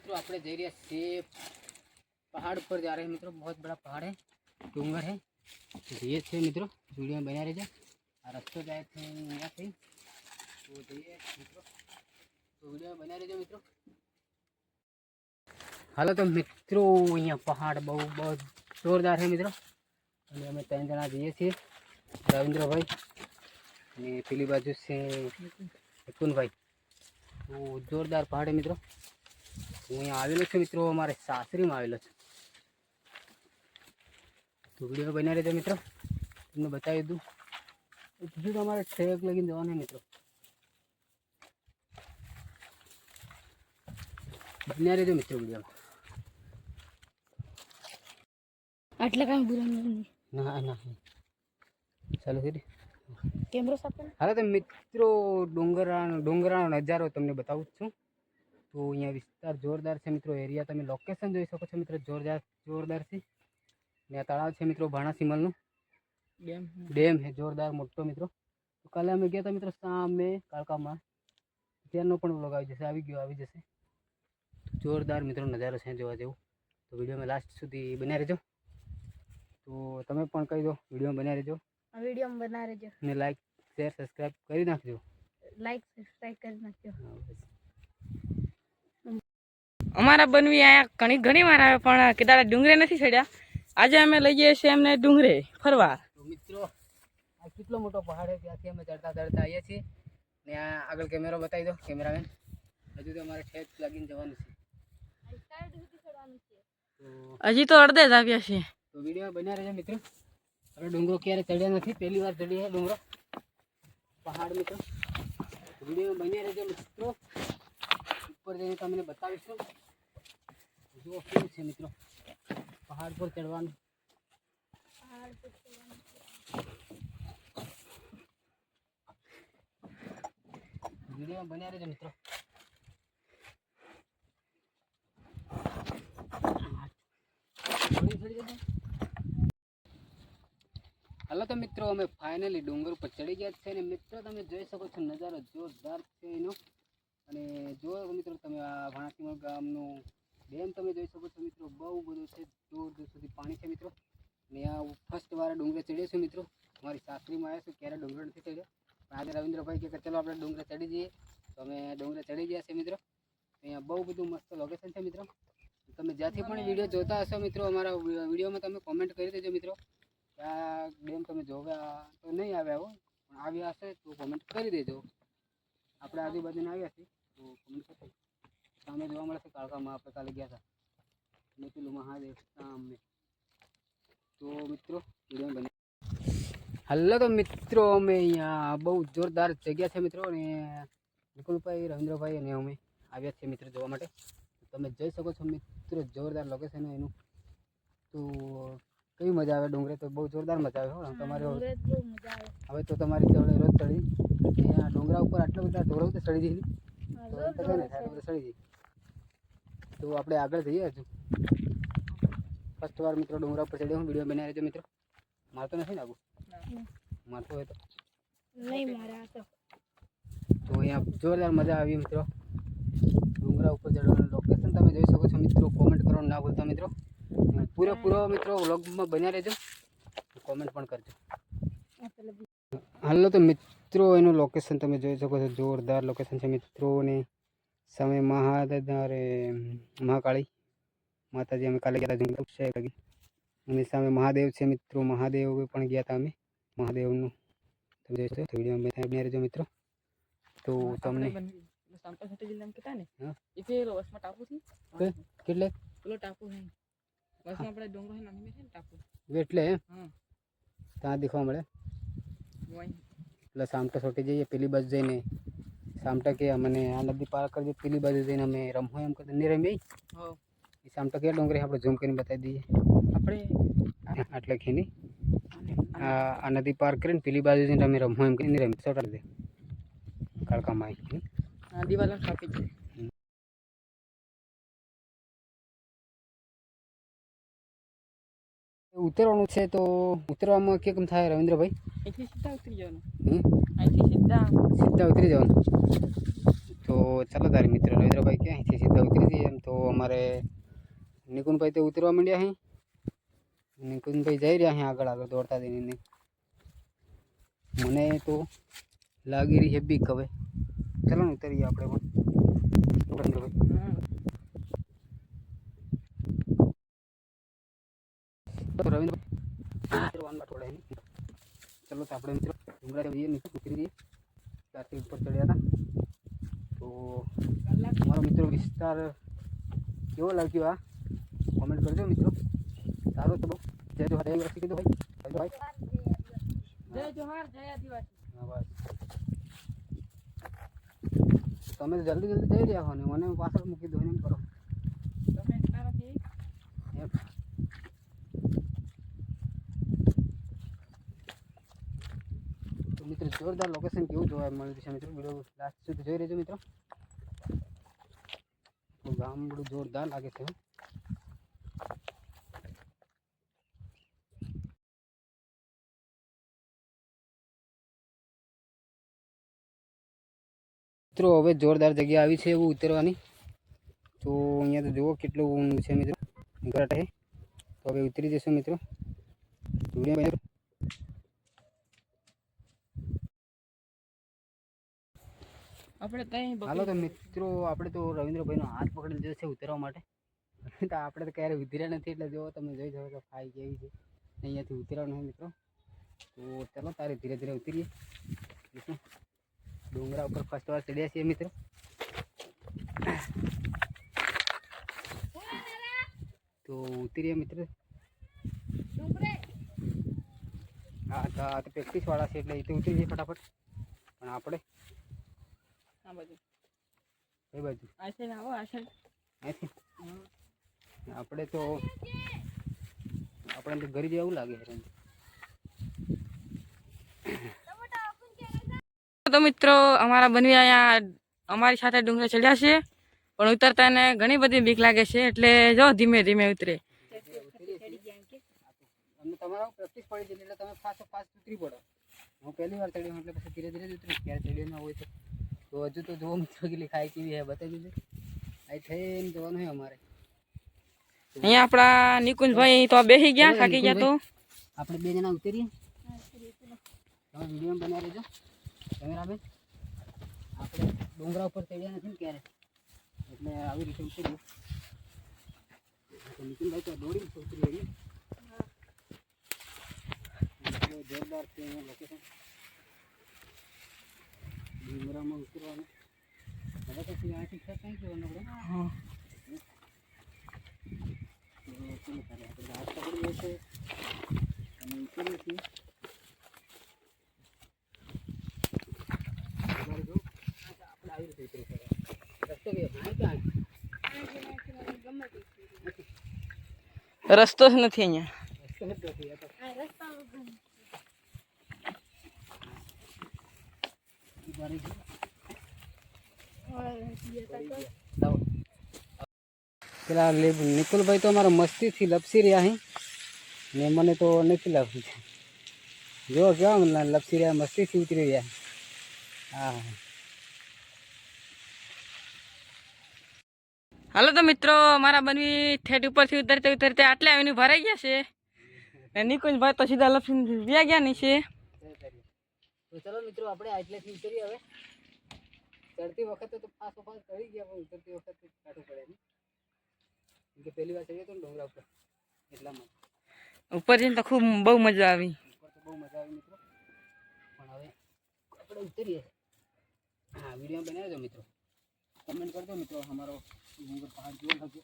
मित्रों આપણે જઈ રહ્યા છીએ पहाड़ पर जा रहे हैं मित्रों बहुत बड़ा पहाड़ है डूंगर है ये थे मित्रों वीडियो में बना रहे और रास्ते गए थे यहाँ से तो जाइए मित्रों तो वीडियो में बना रहे मित्रों હાલો તો મિત્રો અહીંયા પહાડ બહુ બહુ જોરદાર છે મિત્રો અને અમે ત્રણ જણા જઈએ છીએ રવિન્દ્રભાઈ અને પેલી બાજુ છે નિકુંજભાઈ તો જોરદાર પહાડ છે મિત્રો હું અહીંયા આવેલો છું મિત્રો અમારે સાસરીમાં આવેલો છું. તો વીડિયો બના રહેજો મિત્રો. તમને બતાવી દઉં. બીજું તો અમારે ટ્રેક લગીને જવાનું મિત્રો. બન્યા રહેજો મિત્રો વિડીયોમાં આટલા કાંઈ બુરા ના ના. ચાલો કરી. કેમેરો સાથે હાલો તો મિત્રો ડુંગરાનો ડુંગરાનો નજારો તમને બતાવું છું. તો અહીંયા વિસ્તાર જોરદાર છે મિત્રો. એરિયા તમે લોકેશન જોઈ શકો છો મિત્રો. જોરદાર જોરદાર છે. ને આ તળાવ છે મિત્રો ભાણા સિમલનું ડેમ ડેમ છે જોરદાર મોટો મિત્રો. તો કાલે અમે ગયા હતા મિત્રો સામે કાળકામાં. ત્યાંનો પણ બ્લોગ આવી જશે આવી ગયો આવી જશે. જોરદાર મિત્રો નજારો છે જોવા જેવું. તો વિડીયોમાં લાસ્ટ સુધી બન્યા રહેજો. તો તમે પણ કહી દો વીડિયો બન્યા રહેજો. આ વીડિયો બના રહેજો. ને લાઈક શેર સબસ્ક્રાઈબ કરી નાખજો. લાઈક સબસ્ક્રાઈબ કરી નાખજો. અમારા બનવી અહીંયા ઘણી ઘણી વાર આવે પણ કદાચ ડુંગરે નથી ચડ્યા. આજે અમે લઈ જઈએ છીએ એમને ડુંગરે ફરવા. મિત્રો આ કેટલો મોટો પહાડ છે ત્યાંથી અમે ચડતા ચડતા આવીએ છીએ. ને આ આગળ કેમેરો બતાવી દો કેમેરામેન. હજુ તો અમારે ઠેક લાગીને જવાનું છે. હજી તો અડધે જ આવ્યા છીએ. તો વીડિયો બન્યા રહેજો મિત્રો. હવે ડુંગરો ક્યારે ચડ્યા નથી પહેલી વાર ચડીએ ડુંગરો. પહાડ મિત્રો. વીડિયો બન્યા રહેજો મિત્રો. ઉપર જઈને તમને બતાવીશું. જુઓ કેવું છે મિત્રો. પહાડ પર ચડવાનું વીડિયો બન્યા રહેજો મિત્રો. હાલો તો મિત્રો, અમે ફાઇનલી ડુંગર ઉપર ચડી ગયા છે અને મિત્રો, તમે જોઈ શકો છો નજારો જોરદાર છે એનો. અને જો મિત્રો તમે આ ભાણાસીમા ગામનું ડેમ તમે જોઈ શકો છો મિત્રો, બહુ બધું છે દૂર દૂર સુધી પાણી છે મિત્રો. અને આ ફર્સ્ટ વાર ડુંગરે ચડ્યો છું મિત્રો. મારી સાસરીમાં આવ્યા છું, ક્યારે ડુંગર નથી ચડ્યો. પણ આજે રવિન્દ્રભાઈ કે ચલો આપણે ડુંગરે ચડી જઈએ. તો અમે ડુંગરે ચડી ગયા છે મિત્રો. અહીંયા બહુ બધું મસ્ત લોકેશન છે મિત્રો. તમે જ્યાંથી પણ વીડિયો જોતા હશો મિત્રો, અમારા વિડીયોમાં તમે કોમેન્ટ કરી દેજો મિત્રો. આ ડેમ તમે જોવા તો નહીં આવ્યા હો, પણ આવ્યા હશે તો કોમેન્ટ કરી દેજો. આપણે આજુબાજુના આવ્યા છીએ. તો કોમેન્ટ કરજો સામે જોવા મળે છે કાળકામાં આપણે કાલે ગયા હતા અને પેલું મહાદેવ સામે તો મિત્રો વીડિયો બને હાલો તો મિત્રો અમે અહીંયા બહુ જોરદાર જગ્યા છે મિત્રો અને નિકુલભાઈ રવિન્દ્રભાઈ અને અમે આવ્યા છીએ મિત્રો જોવા માટે તમે જોઈ શકો છો મિત્રો જોરદાર લોકેશન એનું તો કેવી મજા આવે ડુંગરે તો બહુ જોરદાર મજા આવે હો આમ તમારે હવે ડુંગરે બહુ મજા આવે હવે તો તમારી ચડે રોજ ચડી અહીંયા ડુંગરા ઉપર આટલા બધા ઢોરો તો ચડી જઈ હા, તો આપણે આગળ જઈએ હજુ. ફર્સ્ટ વાર મિત્રો ડુંગરા ઉપર ચડ્યો હું વીડિયો બનાવી રહેજો મિત્રો. મારતો નથી ને આગું મારતો હોય તો. નહીં મારે તો. તો અહીંયા જોરદાર મજા આવી મિત્રો. ડુંગરા ઉપર ચડવાનું લોકેશન તમે જોઈ શકો છો મિત્રો. કોમેન્ટ કરવાનું ના ભૂલતા મિત્રો. પૂરેપૂરો મિત્રો વ્લોગમાં બન્યા રહેજો. કોમેન્ટ પણ કરજો. હાલો તો મિત્રો એનું લોકેશન તમે જોઈ શકો છો જોરદાર લોકેશન છે મિત્રો અને સામે મહાદાદા અરે મહાકાળી માતાજી અમે કાલે ગયા હતા જંગલ છે લગી અને સામે મહાદેવ છે મિત્રો મહાદેવ પણ ગયા હતા અમે મહાદેવનું તમે જોઈ શકો વીડિયો બન્યા રહેજો મિત્રો તો તમને સાંપા જિલ્લામાં કહેતા ને હા. એ પેલો વસમાં ટાપુ છે કઈ? કેટલે પેલો ટાપુ છે વસમાં આપણે ડુંગરો છે નાની છે ને ટાપુ એટલે હા ત્યાં દેખવા મળે વहीं એટલે સામટા છોટી જઈએ પેલી બાજુ જઈને. સામટા કે અમને આ નદી પાર કરજે પેલી બાજુ જઈને અમે રમો એમ કરતા નહીં રમી એ સામટા કે ડુંગરે આપણે ઝૂમ કરીને બતાવી દઈએ. આપણે? આટલે ખીની આ આ નદી પાર કરીને પેલી બાજુ જઈને અમે રમો એમ કરીને રમી ચોટાડી દે કાળકામાં આવી આ દિવાલ કાપી છે. ઉતરવાનું છે તો ઉતરવામાં કેમ થાય રવિન્દ્રભાઈ? અહીંથી સીધા ઉતરી જવાનું? અહીંથી સીધા. સીધા ઉતરી જવાનું. તો તો ચાલો તારે મિત્ર રવિન્દ્રભાઈ કે અહીંથી સીધા ઉતરી જઈએ એમ. તો અમારે નિકુનભાઈ તો ઉતરવા માંડ્યા અહીં નિકુનભાઈ જઈ રહ્યા અહીં આગળ આગળ દોડતા જઈને. મને તો લાગી રહી છે બીક હવે. ચાલો ને ઉતરીએ આપણે પણ. રવિન્દ્રભાઈ એની ચલો તો આપણે મિત્રો ડુંગરા જઈએ નીચે ઉતરી જઈએ ત્યારથી ઉપર ચડ્યા હતા તો મારો મિત્રો વિસ્તાર કેવો લાગ્યો આ કોમેન્ટ કરજો મિત્રો સારો તો બહુ જય જોહાર જય આદિવાસી કીધું ભાઈ જય જોહાર જય આદિવાસી હા બસ તમે તો જલ્દી જલ્દી જઈ રહ્યા હો ને મને પાછળ મૂકી દો એમ કરો. તમે તારાથી એમ તો મિત્રો, જોરદાર લોકેશન કેવું જોવા મળ્યું છે મિત્રો વીડિયો લાસ્ટ સુધી જોઈ રહેજો મિત્રો. ગામડું જોરદાર લાગે છે મિત્રો, હવે જોરદાર જગ્યા આવી છે એવું ઉતરવાની. તો અહીંયા તો જુઓ કેટલું ઊંડું છે, મિત્રો. ઘાટ તો હવે ઉતરી જશું, મિત્રો. વીડિયો આપણે ત્યાં હાલો તો મિત્રો, આપણે તો રવિન્દ્રભાઈનો હાથ પકડી લીધો છે ઉતરવા માટે. તો આપણે તો ક્યારે ઉતર્યા નથી, એટલે જો તમે જોઈ શકો તો ફાઈ કેવી છે. અહીંયાથી ઉતરવાનું હોય મિત્રો. તો ચાલો તારે ધીરે ધીરે ઉતરીએ. ડુંગરા ઉપર ફર્સ્ટ વાર ચડ્યા છીએ મિત્રો. તો ઉતરીએ મિત્રો. હા, તો પ્રેક્ટિસવાળા છે, એટલે એ તો ઉતરી જઈએ ફટાફટ. પણ આપણે આ બાજુ. કઈ બાજુ. આ સાઈડ આવો આ સાઈડ આપણે તો આપણે તો ઘરે જેવું લાગે છે. તો મિત્રો અમારા બનવી અહીંયા અમારી સાથે ડુંગરે ચડ્યા છે પણ ઉતરતા એને ઘણી બધી બીક લાગે છે એટલે જો ધીમે ધીમે ઉતરે. તમારા પ્રેક્ટિસ પડી એટલે તમે ફાસ્ટ ફાસ્ટ ઉતરી પડો. હું પહેલી વાર ચડ્યો એટલે પછી ધીરે ધીરે ઉતરી ક્યારે ચડ્યો ના હોય તો. તો હજુ તો જુઓ મિત્રો કેટલી ખાઈ કેવી હે બતાવી દીધી આ થઈને જવાનું હોય અમારે અહીંયા આપણા નિકુંજભાઈ તો બેસી ગયા થાકી ગયા તો. આપણે બે જણા ઉતરીએ. તમે વીડિયો બનાવી લેજો કેમેરામેન આપણે ડુંગરા ઉપર ચડ્યા નથી ને ક્યારે? એટલે આવી રીતે ઉતરીએ. તો નિતિનભાઈ તો દોડી ઉતરી આવી એટલે જોરદાર છે અહીંયા લોકેશન ડુંગરામાં ઉતરવાનું. હવે તો અહીંયાથી છે ક્યાં જવાનું આપણે હા. તો ચલો આપણે હાથ પકડીએ છીએ. અને ઉતરીએ છીએ. આપણે આવી રીતે ઉતરી પડે રસ્તો બી હા ક્યાં રસ્તો જ નથી અહીંયા રસ્તો નથી આ તો ઈ બારી ગઈ. લાવો. પેલા નિકુલભાઈ તો અમારા મસ્તીથી લપસી રહ્યા હી. ને મને તો નથી લપસી જો કેવા લપસી રહ્યા મસ્તીથી ઉતરી રહ્યા હા. હાલો તો મિત્રો મારા બનવી ઠેઠ ઉપરથી ઉતરતે ઉતરતે આટલે આવીને ભરાઈ ગયા છે. ને નિકુંજભાઈ તો સીધા લપસીને વ્યા ગયા નહીં છે. તો ચલો મિત્રો આપણે આટલેથી ઉતરીએ હવે. ચડતી વખતે તો ફાસ ફાસ ચડી ગયા પણ ઉતરતી વખતે કાઢવું પડે નહીં કેમ કે પહેલી વાર ચડીએ તો ને ડુંગરા ઉપર. એટલા માટે. ઉપર જઈને તો ખૂબ બહુ મજા આવી. ઉપર તો બહુ મજા આવી મિત્રો. પણ હવે આપણે ઉતરીએ. હા વીડિયો બનાવજો મિત્રો. કમેન્ટ કરજો મિત્રો અમારો ડુંગર પહાડ જોવો ગયા.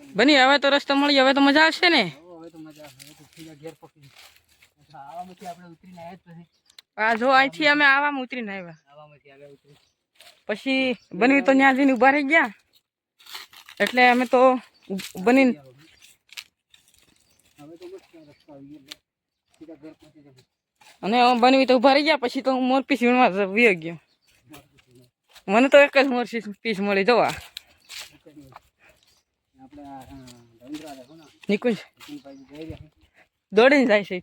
બની હવે તો રસ્તો મળી હવે તો મજા આવશે ને? હવે તો મજા. હવે તો ઘેર પકડી. આવામાંથી આપણે ઉતરીને આવ્યા જ પછી. આ જો અહીંથી અમે આવામાં ઉતરીને આવ્યા આવામાંથી આગળ ઉતરી પછી બની તો ત્યાં જઈને ઊભા રહી ગયા. એટલે અમે તો જશે અને બનવી તો ઊભા રહી ગયા પછી તો હું મોર પીસ વીણવા વી ગયો. મને તો એક જ મોર પીસ મળી જવા નિકુંજ. દોડીને જાય છે